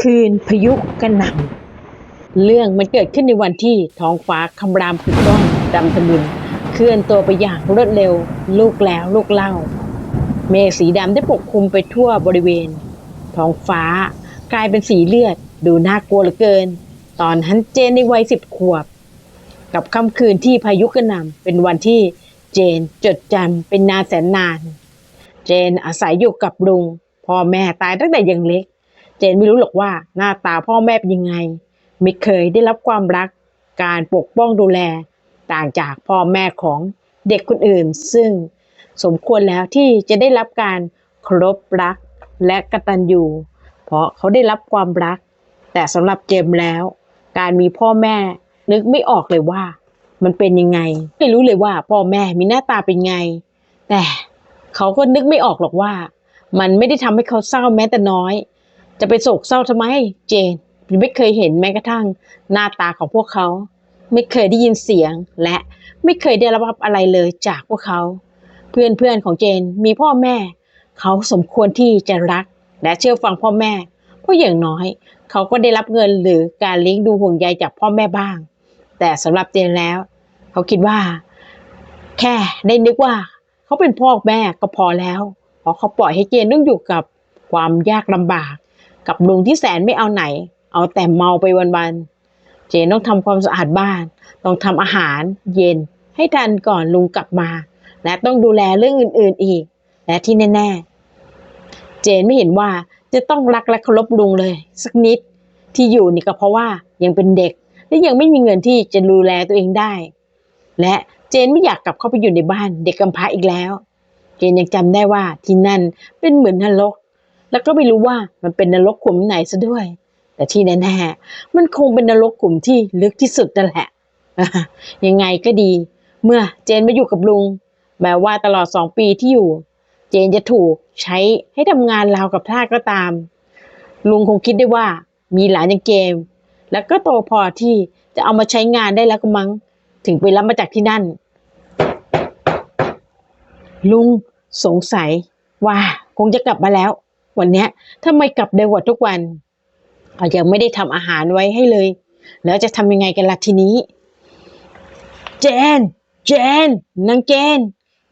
คืนพายุกระหน่ำเรื่องมันเกิดขึ้นในวันที่ท้องฟ้าคำรามคือก้อนดำทะมึนเคลื่อนตัวไปอย่างรวดเร็ว ลูกแล้วลูกเล่า เมฆสีดำได้ปกคลุมไปทั่วบริเวณ ท้องฟ้ากลายเป็นสีเลือดดูน่ากลัวเหลือเกิน ตอนนั้นเจนในวัยสิบขวบ กับค่ำคืนที่พายุกระหน่ำเป็นวันที่เจนจดจำเป็นนานแสนนาน เจนอาศัยอยู่กับลุงพ่อแม่ตายตั้งแต่ยังเล็ก เจนไม่รู้หรอกว่าหน้าตาพ่อแม่เป็นยังไง ไม่เคยได้รับความรักการปกป้องดูแล ต่างจากพ่อแม่ของเด็กคนอื่น ซึ่งสมควรแล้วที่จะได้รับการเคารพรักและกตัญญูเพราะเขาได้รับความรัก แต่สำหรับเจมแล้ว การมีพ่อแม่นึกไม่ออกเลยว่า มันเป็นยังไง ไม่รู้เลยว่าพ่อแม่มีหน้าตาเป็นไง แต่เขาก็นึกไม่ออกหรอกว่า มันไม่ได้ทำให้เขาเศร้าแม้แต่น้อย จะไปโศกเศร้าทำไม เจนไม่เคยเห็นแม้กระทั่ง หน้าตาของพวกเขา ไม่เคยได้ยินเสียงและไม่เคยได้รับอะไรเลยจากพวกเขาเพื่อนเพื่อนๆของเจนมีพ่อแม่ เขาสมควรที่จะรัก และเชื่อฟังพ่อแม่เพราะอย่างน้อย เขาก็ได้รับเงินหรือการเลี้ยงดูห่วงใยจากพ่อแม่บ้าง แต่สำหรับเจนแล้ว เขาคิดว่า แค่ได้นึกว่า เขาเป็นพ่อแม่ก็พอแล้วเพราะเขาปล่อยให้เจนต้องอยู่กับความยากลำบาก กับลุงที่แสนไม่เอาไหน เอาแต่เมาไปวันๆ เจนต้องทำความสะอาดบ้าน ต้องทำอาหารเย็นให้ทันก่อนลุงกลับมา และต้องดูแลเรื่องอื่นๆอีก และที่แน่ๆ เจนไม่เห็นว่าจะต้องรักและเคารพลุงเลย สักนิดที่อยู่นี่ก็เพราะว่ายังเป็นเด็ก และยังไม่มีเงินที่จะดูแลตัวเองได้ และเจนไม่อยากกลับเข้าไปอยู่ในบ้านเด็กกำพร้าอีกแล้ว เจนยังจำได้ว่าที่นั่นเป็นเหมือนนรก แล้วก็ไม่รู้ว่ามันเป็นนรกขุมไหนซะด้วย แต่ที่แน่ๆมันคงเป็นนรกขุมที่ลึกที่สุดนั่นแหละยังไงก็ดี เมื่อเจนมาอยู่กับลุงแม้ว่าตลอดสองปีที่อยู่ เจนจะถูกใช้ให้ทำงานราวกับทาก็ตาม ลุงคงคิดได้ว่ามีหลานอย่างเกม แล้วก็โตพอที่จะเอามาใช้งานได้แล้วก็มั้ง ถึงไปรับมาจากที่นั่น ลุงสงสัยว่าคงจะกลับมาแล้ว วันนี้ยทำไมกลับเร็วกว่าทุกวันเอายังไม่ได้ทำอาหารไว้ให้เลย แล้วจะทำยังไงกันล่ะทีนี้ เจน เจนนางเจน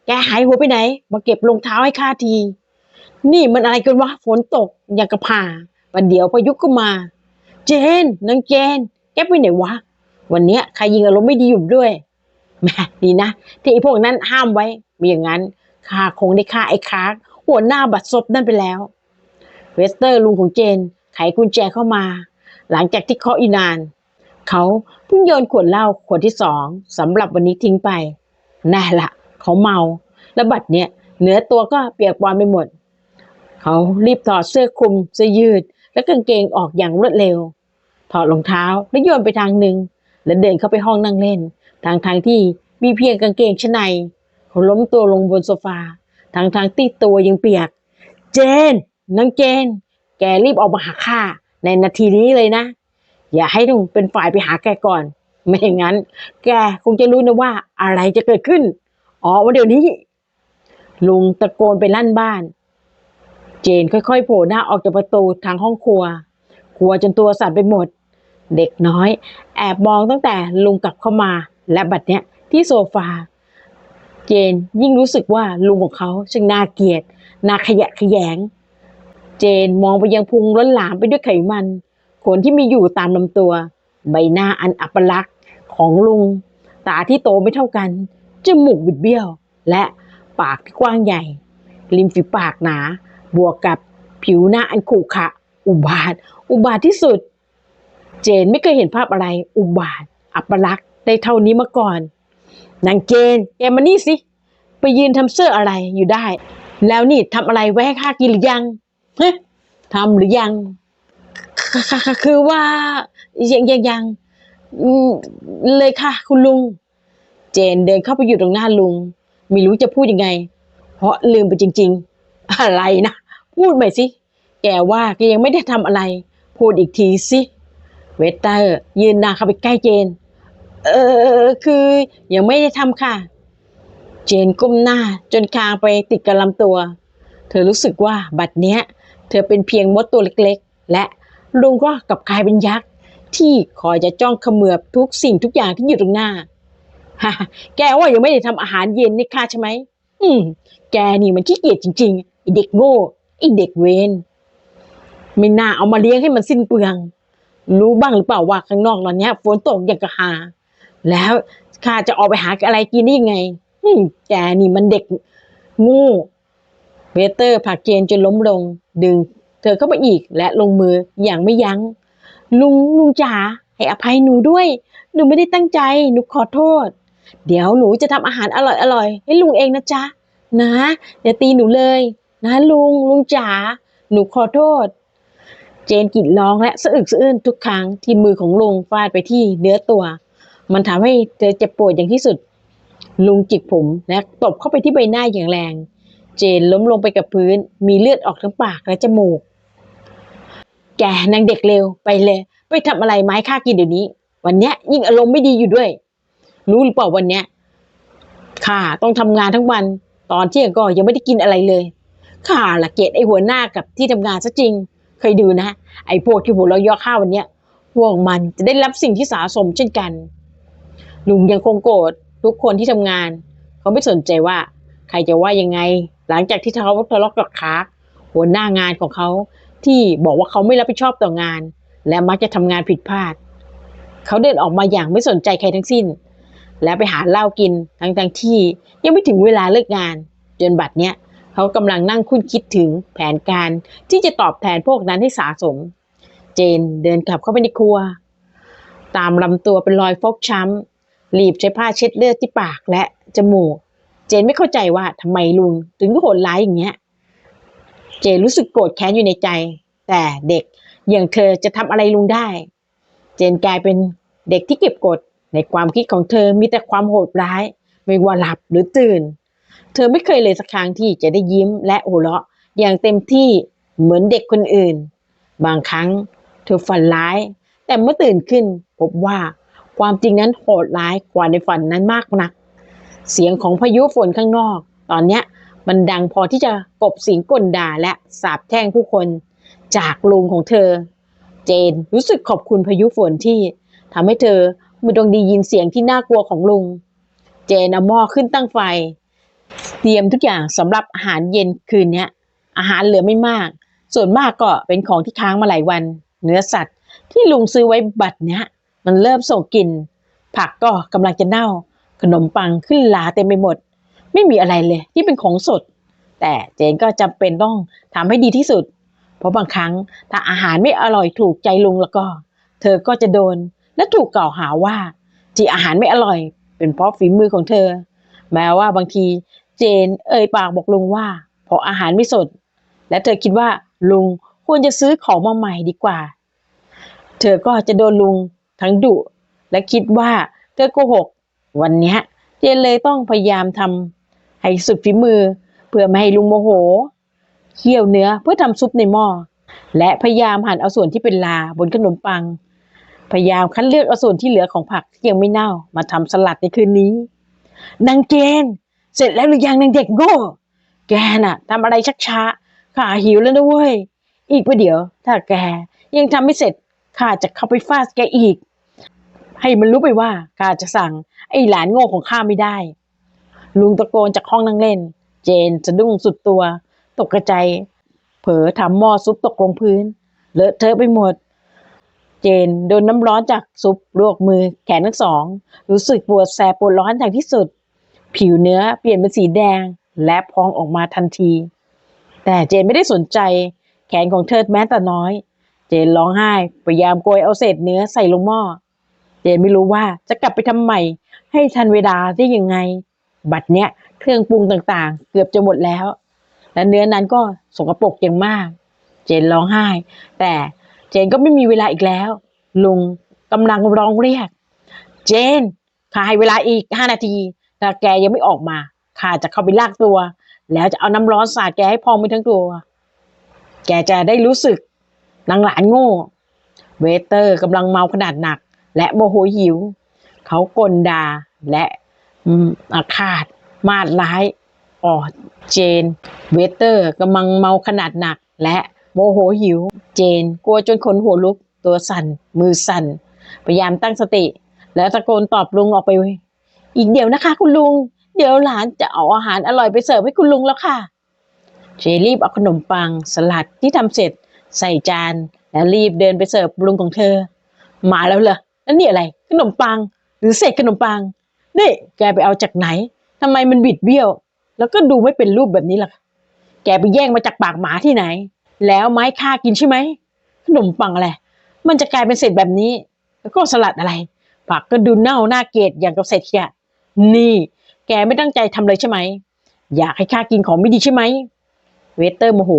แกหายหัวไปไหน มาเก็บรองเท้าให้ข้าที นี่มันอะไรกันวะฝนตกอย่างกระผ่าวันเดี๋ยวพายุก็มา เจนนางเจน แกไปไหนวะ วันนี้ใครยิงอารมณ์ไม่ดีอยู่ด้วยแม่ดีนะ ที่ไอ้พวกนั้นห้ามไว้ม่อย่างนั้นข้าคงได้ฆ่าไอ้คากหัวหน้าบัดซบนั่นไปแล้ว เวสเตอร์ลุงของเจน ไขกุญแจเข้ามา หลังจากที่เคาะอีนาน เขาเพิ่งโยนขวดเหล้าขวดที่สองสำหรับวันนี้ทิ้งไปแน่ละเขาเมา แล้วบัดเนี้ยเนื้อตัวก็เปียกปอนไปหมด เขารีบถอดเสื้อคลุมเสื้อยืด และกางเกงออกอย่างรวดเร็ว ถอดรองเท้าแล้วโยนไปทางหนึ่ง แล้วเดินเข้าไปห้องนั่งเล่น ทางทางที่มีเพียงกางเกงชั้นในเขาล้มตัวลงบนโซฟาทางทางที่ตัวยังเปียก เจน นางเจน แกรีบออกมาหาข้าในนาทีนี้เลยนะ อย่าให้ลุงเป็นฝ่ายไปหาแกก่อน ไม่อย่างนั้น แกคงจะรู้นะว่าอะไรจะเกิดขึ้น อ๋อว่าเดี๋ยวนี้ ลุงตะโกนไปลั่นบ้าน เจนค่อยๆโผล่หน้าออกจากประตูทางห้องครัวกลัวจนตัวสั่นไปหมด เด็กน้อย แอบมองตั้งแต่ลุงกลับเข้ามา และบัดเนี้ยที่โซฟา เจนยิ่งรู้สึกว่าลุงของเขาช่างน่าเกลียดน่าขยะขยง เจนมองไปยังพุงล้นหลามไปด้วยไขมัน ขนที่มีอยู่ตามลำตัว ใบหน้าอันอัปลักษณ์ของลุง ตาที่โตไม่เท่ากัน จมูกบิดเบี้ยว และปากที่กว้างใหญ่ ริมฝีปากหนา บวกกับผิวหน้าอันขรุขระอุบาท อุบาทที่สุด เจนไม่เคยเห็นภาพอะไร อุบาท อัปลักษณ์ได้เท่านี้มาก่อน นางเจนแกมานี่สิ ไปยืนทำเสื้ออะไรอยู่ได้ แล้วนี่ทำอะไรไว้ให้ข้ากินหรือยัง เฮะทำหรือยัง คือว่ายังยังยังเลยค่ะ คุณลุง เจนเดินเข้าไปอยู่ตรงหน้าลุงไม่รู้จะพูดยังไง เพราะลืมไปจริง ๆ อะไรนะ พูดใหม่สิ แกว่าแกยังไม่ได้ทำอะไร พูดอีกทีสิเวสเตอร์ยืนหน้าเข้าไปใกล้เจน เออคือยังไม่ได้ทำค่ะ เจนก้มหน้าจนคางไปติดกับลำตัว เธอรู้สึกว่าบัดเนี้ย เธอเป็นเพียงมดตัวเล็กๆ และลุงก็กลับกลายเป็นยักษ์ ที่คอยจะจ้องเขมือบทุกสิ่งทุกอย่างที่อยู่ตรงหน้าฮ่าแกว่ายังไม่ได้ทำอาหารเย็นนี่ค่ะใช่ไหมอืม แกนี่มันขี้เกียจจริงๆไอเด็กโง่ไอเด็กเวนไม่น่าเอามาเลี้ยงให้มันสิ้นเปลือง รู้บ้างหรือเปล่าว่าข้างนอกตอนนี้ฝนตกอย่างกระหา แล้วข้าจะออกไปหาอะไรกินได้ยังไงแกนี่มันเด็กโงู เวเตอร์ผักเจนจนล้มลง ดึง เธอเข้าไปอีกและลงมืออย่างไม่ยัง้ง ลุงลุงจ๋าให้อภัยหนูด้วย หนูไม่ได้ตั้งใจ หนูขอโทษ เดี๋ยวหนูจะทำอาหารอร่อยๆให้ลุงเองนะจ๊ะ นะอย่าตีหนูเลย นะลุงลุงจ๋า หนูขอโทษ เจนกรีดร้องและสะอึกสะอื้นทุกครั้งที่มือของลุงฟาดไปที่เนื้อตัว มันทำให้เธอเจ็บปวดอย่างที่สุด ลุงจิกผมและตบเข้าไปที่ใบหน้าอย่างแรง เจนล้มลงไปกับพื้น มีเลือดออกทั้งปากและจมูก แกนางเด็กเลวไปเลย ไปทำอะไรไม้ข้ากินเดี๋ยวนี้ วันเนี้ยยิ่งอารมณ์ไม่ดีอยู่ด้วย รู้หรือเปล่าวันเนี้ยข้าต้องทำงานทั้งวัน ตอนเที่ยงก็ยังไม่ได้กินอะไรเลยข้าละเกลียดไอหัวหน้ากับที่ทำงานซะจริง เคยดูนะ ไอพวกที่หัวเราย่อข้าวันเนี้ยพวกมันจะได้รับสิ่งที่สะสมเช่นกัน ลุงยังคงโกรธทุกคนที่ทำงาน เขาไม่สนใจว่า ใครจะว่ายังไง หลังจากที่เขาทะเลาะกับคาร์กหัวหน้างานของเขาที่บอกว่าเขาไม่รับผิดชอบต่องาน และมักจะทำงานผิดพลาด เขาเดินออกมาอย่างไม่สนใจใครทั้งสิ้น แล้วไปหาเหล้ากินทั้งทั้งที่ยังไม่ถึงเวลาเลิกงาน จนบัดเนี้ยเขากำลังนั่งคุ้นคิดถึงแผนการที่จะตอบแทนพวกนั้นให้สาสม เจนเดินกลับเข้าไปในครัว ตามลำตัวเป็นรอยฟกช้ำรีบใช้ผ้าเช็ดเลือดที่ปากและจมูก เจนไม่เข้าใจว่าทำไมลุงถึงโหดร้ายอย่างเงี้ย เจนรู้สึกโกรธแค้นอยู่ในใจ แต่เด็กอย่างเธอจะทำอะไรลุงได้ เจนกลายเป็นเด็กที่เก็บกดในความคิดของเธอมีแต่ความโหดร้าย ไม่ว่าหลับหรือตื่น เธอไม่เคยเลยสักครั้งที่จะได้ยิ้มและหัวเราะอย่างเต็มที่เหมือนเด็กคนอื่น บางครั้งเธอฝันร้าย แต่เมื่อตื่นขึ้นพบว่าความจริงนั้นโหดร้ายกว่าในฝันนั้นมากนัก เสียงของพายุฝนข้างนอก ตอนเนี้ยมันดังพอที่จะกบเสียงกลด่าและสาบแช่งผู้คนจากลุงของเธอ เจนรู้สึกขอบคุณพายุฝนที่ทำให้เธอไม่ต้องได้ยินเสียงที่น่ากลัวของลุง เจนเอาหม้อขึ้นตั้งไฟ เตรียมทุกอย่างสำหรับอาหารเย็นคืนนี้อาหารเหลือไม่มาก ส่วนมากก็เป็นของที่ค้างมาหลายวัน เนื้อสัตว์ที่ลุงซื้อไว้บัดเนี้ยมันเริ่มส่งกลิ่นผักก็กำลังจะเน่า ขนมปังขึ้นลาเต็มไปหมด ไม่มีอะไรเลยที่เป็นของสด แต่เจนก็จำเป็นต้องทำให้ดีที่สุด เพราะบางครั้งถ้าอาหารไม่อร่อยถูกใจลุงแล้วก็ เธอก็จะโดนและถูกกล่าวหาว่า ที่อาหารไม่อร่อย เป็นเพราะฝีมือของเธอ แม้ว่าบางทีเจนเอ่ยปากบอกลุงว่า เพราะอาหารไม่สด และเธอคิดว่าลุงควรจะซื้อของมาใหม่ดีกว่า เธอก็จะโดนลุงทั้งดุและคิดว่าเธอโกหก วันนี้เจนเลยต้องพยายามทำให้สุดฝีมือ เพื่อไม่ให้ลุงโมโหเคี่ยวเนื้อเพื่อทำซุปในหม้อและพยายามหั่นเอาส่วนที่เป็นลาบนขนมปัง พยายามคัดเลือกเอาส่วนที่เหลือของผักที่ยังไม่เน่ามาทำสลัดในคืนนี้นางเจนเสร็จแล้วหรือยังนางเด็กโง่แกน่ะทำอะไรชักช้าข้าหิวแล้วนะเว้ย อีกประเดี๋ยว ถ้าแกยังทำไม่เสร็จข้าจะเข้าไปฟาดแกอีก ให้มันรู้ไปว่าข้าจะสั่ง ไอ้หลานโง่ของข้าไม่ได้ ลุงตะโกนจากห้องนั่งเล่น เจนสะดุ้งสุดตัว ตกกระใจ เผลอทำหม้อซุปตกลงพื้น เลอะเทอะไปหมด เจนโดนน้ำร้อนจากซุปลวกมือแขนทั้งสอง รู้สึกปวดแสบปวดร้อนอย่างที่สุด ผิวเนื้อเปลี่ยนเป็นสีแดง และพองออกมาทันที แต่เจนไม่ได้สนใจ แขนของเธอแม้แต่น้อย เจนร้องไห้พยายามโกยเอาเศษเนื้อใส่ลงหม้อ จนไม่รู้ว่าจะกลับไปทำใหม่ให้ทันเวลาได้ยังไง บัดเนี้ยเครื่องปรุงต่างๆ เกือบจะหมดแล้ว และเนื้อนั้นก็สกปรกอย่างมาก เจนร้องไห้ แต่เจนก็ไม่มีเวลาอีกแล้ว ลุงกำลังร้องเรียก เจนข้าให้เวลาอีกห้านาทีถ้าแกยังไม่ออกมาข้าจะเข้าไปลากตัว แล้วจะเอาน้ำร้อนสาดแกให้พองไปทั้งตัว แกจะได้รู้สึกนางหลานโง่ เวเตอร์กำลังเมาขนาดหนัก และโมโหหิว เขากลดาและอาฆาต มาดร้ายอ๋อเจน เวเตอร์กำลังเมาขนาดหนัก และโมโหหิว เจน กลัวจนขนหัวลุก ตัวสั่น มือสั่น พยายามตั้งสติ แล้วตะโกนตอบลุงออกไปว้ยอีกเดี๋ยวนะคะ คุณลุง เดี๋ยวหลานจะเอาอาหารอร่อยไปเสิร์ฟให้คุณลุงแล้วค่ะ เจรีบเอาขนมปังสลัดที่ทำเสร็จใส่จาน แล้วรีบเดินไปเสิร์ฟลุงของเธอ มาแล้วเหรอ แล้วนี่อะไรขนมปัง หรือเศษขนมปังนี่แกไปเอาจากไหนทำไมมันบิดเบี้ยว แล้วก็ดูไม่เป็นรูปแบบนี้ล่ะ แกไปแย่งมาจากปากหมาที่ไหน แล้วไม้ค่ากินใช่ไหมขนมปังอะไรมันจะกลายเป็นเศษแบบนี้ แล้วก็สลัดอะไร ผักก็ดูเน่าหน้าเกลียดอย่างกับเศษขยะนี่ แกไม่ตั้งใจทำเลยใช่ไหมอยากให้ข้ากินของไม่ดีใช่ไหมเวเตอร์โมโห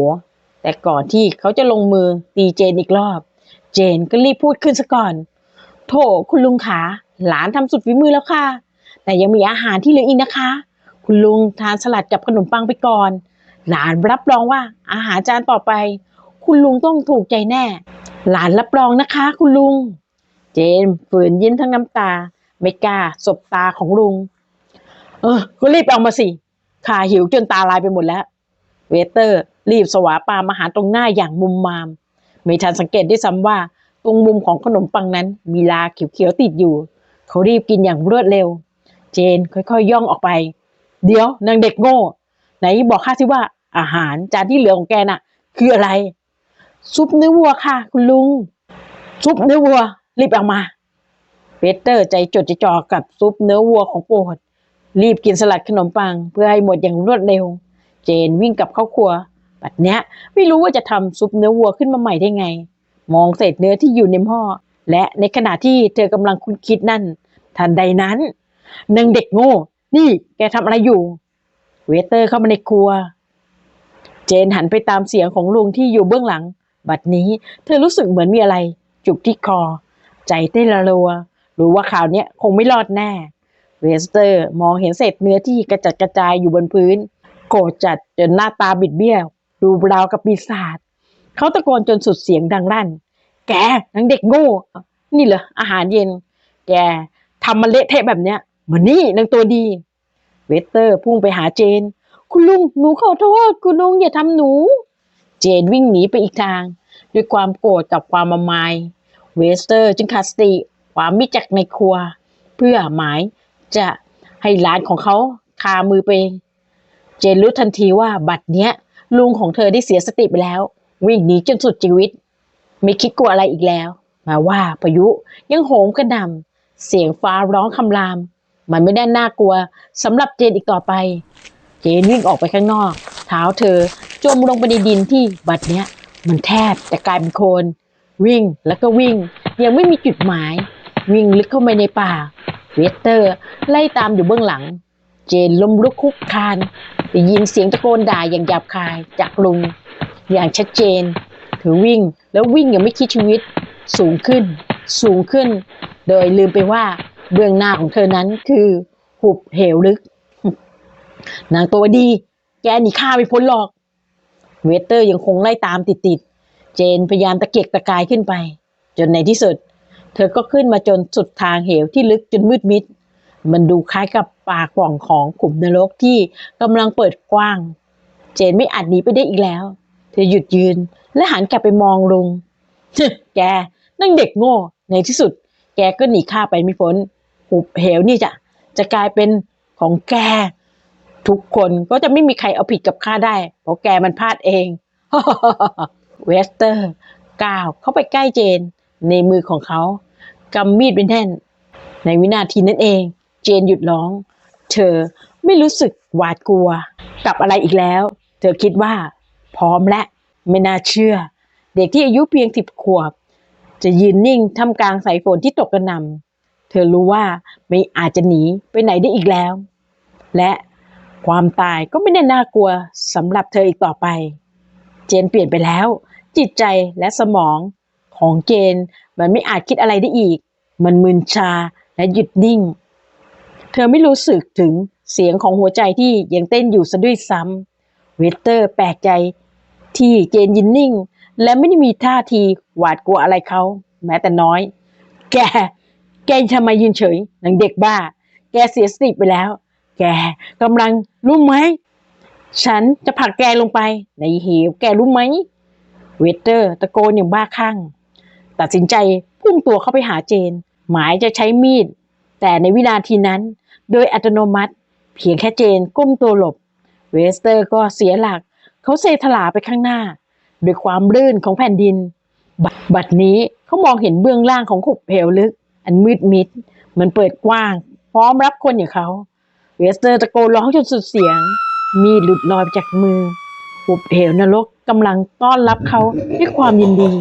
แต่ก่อนที่เขาจะลงมือตีเจนอีกรอบ เจนก็รีบพูดขึ้นซะก่อน โถคุณลุงขาหลานทำสุดฝีมือแล้วค่ะ แต่ยังมีอาหารที่เหลืออีกนะคะ คุณลุงทานสลัดกับขนมปังไปก่อน หลานรับรองว่าอาหารจานต่อไป คุณลุงต้องถูกใจแน่ หลานรับรองนะคะ คุณลุง เจนฝืนยิ้มทั้งน้ำตา ไม่กล้าสบตาของลุง เออก็รีบเอามาสิข้าหิวจนตาลายไปหมดแล้ว เวเตอร์ รีบสวาปามอาหารตรงหน้าอย่างมุมมาม ไม่ทันสังเกตได้วยซ้ำว่า ตรงมุมของขนมปังนั้นมีลาเขียวๆติดอยู่ เขารีบกินอย่างรวดเร็ว เจนค่อยๆย่องออกไป เดี๋ยวนางเด็กโง่ ไหนบอกข้าสิว่าอาหารจานที่เหลือของแกน่ะ คืออะไร ซุปเนื้อวัวค่ะ คุณลุง ซุปเนื้อวัว รีบเอามา เปเตอร์ใจจดใจจ่อกับซุปเนื้อวัวของโปรดรีบกินสลัดขนมปังเพื่อให้หมดอย่างรวดเร็ว เจนวิ่งกลับเข้าครัว บัดเนี้ยไม่รู้ว่าจะทำซุปเนื้อวัวขึ้นมาใหม่ได้ไง มองเศษเนื้อที่อยู่ในหม้อและในขณะที่เธอกำลังคุ้นคิดนั่น ทันใดนั้นนางเด็กโง่ นี่แกทำอะไรอยู่ เวเตอร์เข้ามาในครัว เจนหันไปตามเสียงของลุงที่อยู่เบื้องหลัง บัดนี้เธอรู้สึกเหมือนมีอะไร จุกที่คอ ใจเต้นระรัวรู้ว่าข่าวนี้คงไม่รอดแน่ เวสเตอร์มองเห็นเศษเนื้อที่กระจัดกระจายอยู่บนพื้น โกรธจัดจนหน้าตาบิดเบี้ยว ดูราวกับปีศาจ เขาตะโกนจนสุดเสียงดังลั่น แกนังเด็กโง่ นี่เหรออาหารเย็น แกทำมันเละเทะแบบเนี้ยมือนนี่นางตัวดี เวสเตอร์พุ่งไปหาเจน คุณลุงหนูขอโทษ คุณลุงอย่าทำหนู เจนวิ่งหนีไปอีกทาง ด้วยความโกรธกับความมามาย เวสเตอร์จึงขาดสติความมิจักในครัว เพื่อหมายจะให้หลานของเขาคามือไปเจนรู้ทันทีว่าบัดเนี้ยลุงของเธอได้เสียสติไปแล้ว วิ่งหนีจนสุดชีวิต ไม่คิดกลัวอะไรอีกแล้ว มาว่าพายุยังโหมกระหน่ำเสียงฟ้าร้องคำราม มันไม่ได้น่ากลัวสำหรับเจนอีกต่อไป เจนวิ่งออกไปข้างนอก เท้าเธอจมลงไปในดินที่บัดเนี้ย มันแทบจะกลายเป็นโคลนวิ่งแล้วก็วิ่ง ยังไม่มีจุดหมาย วิ่งลึกเข้าไปในป่า เวสเตอร์ไล่ตามอยู่เบื้องหลัง เจนล้มลุกคุกคานได้ยินเสียงตะโกนด่าอย่างหยาบคายจากลุง อย่างชัดเจนเธอวิ่งแล้ววิ่งอย่างไม่คิดชีวิตสูงขึ้น สูงขึ้น โดยลืมไปว่าเบื้องหน้าของเธอนั้นคือหุบเหวลึก นางตัวดี แกหนีข้าไม่พ้นหรอก เวเตอร์ยังคงไล่ตามติดๆ เจนพยายามตะเกียกตะกายขึ้นไป จนในที่สุด เธอก็ขึ้นมาจนสุดทางเหวที่ลึกจนมืดมิด มันดูคล้ายกับปากป่องของขุมนรกที่กำลังเปิดกว้าง เจนไม่อาจหนีไปได้อีกแล้ว ธอหยุดยืน และหันกลับไปมองลุงแกนั่งเด็กโง่ ในที่สุด แกก็หนีข้าไปไม่พ้นหุบเหวนี่จะจะกลายเป็นของแก ทุกคนก็จะไม่มีใครเอาผิดกับข้าได้ เพราะแกมันพลาดเองเวสเตอร์ก้าวเข้าไปใกล้เจน ในมือของเขากำมีดเป็นแน่น ในวินาทีนั้นเอง เจนหยุดร้อง เธอไม่รู้สึกหวาดกลัว กับอะไรอีกแล้ว เธอคิดว่า พร้อมและไม่น่าเชื่อ เด็กที่อายุเพียงสิบขวบ จะยืนนิ่งท่ามกลางสายฝนที่ตกกระหน่ำเธอรู้ว่าไม่อาจจะหนีไปไหนได้อีกแล้ว และความตายก็ไม่ได้น่ากลัวสำหรับเธออีกต่อไป เจนเปลี่ยนไปแล้ว จิตใจและสมองของเจนมันไม่อาจคิดอะไรได้อีก มันมึนชาและหยุดนิ่ง เธอไม่รู้สึกถึงเสียงของหัวใจที่ยังเต้นอยู่ซะด้วยซ้ำเวสเตอร์แปลกใจ ที่เจนยืนนิ่ง และไม่ได้มีท่าทีหวาดกลัวอะไรเขาแม้แต่น้อย แก แกทำไมยืนเฉยหนังเด็กบ้า แกเสียสติไปแล้ว แกกำลังรู้ไหม ฉันจะผลักแกลงไป ในเหวแกรู้ไหม เวสเตอร์ตะโกนอย่างบ้าคลั่ง ตัดสินใจพุ่งตัวเข้าไปหาเจน หมายจะใช้มีด แต่ในวินาทีนั้น โดยอัตโนมัติ เพียงแค่เจนก้มตัวหลบ เวสเตอร์ก็เสียหลัก เขาเซถลาไปข้างหน้า ด้วยความลื่นของแผ่นดินบัดบัดนี้เขามองเห็นเบื้องล่างของขุบเหวลึก อันมืดมิด มันเปิดกว้าง พร้อมรับคนอย่างเขา เวสเตอร์ตะโกนร้องจนสุดเสียง มีดหลุดลอยจากมือหุบเหวนรกกำลังต้อนรับเขาด้วยความยินดี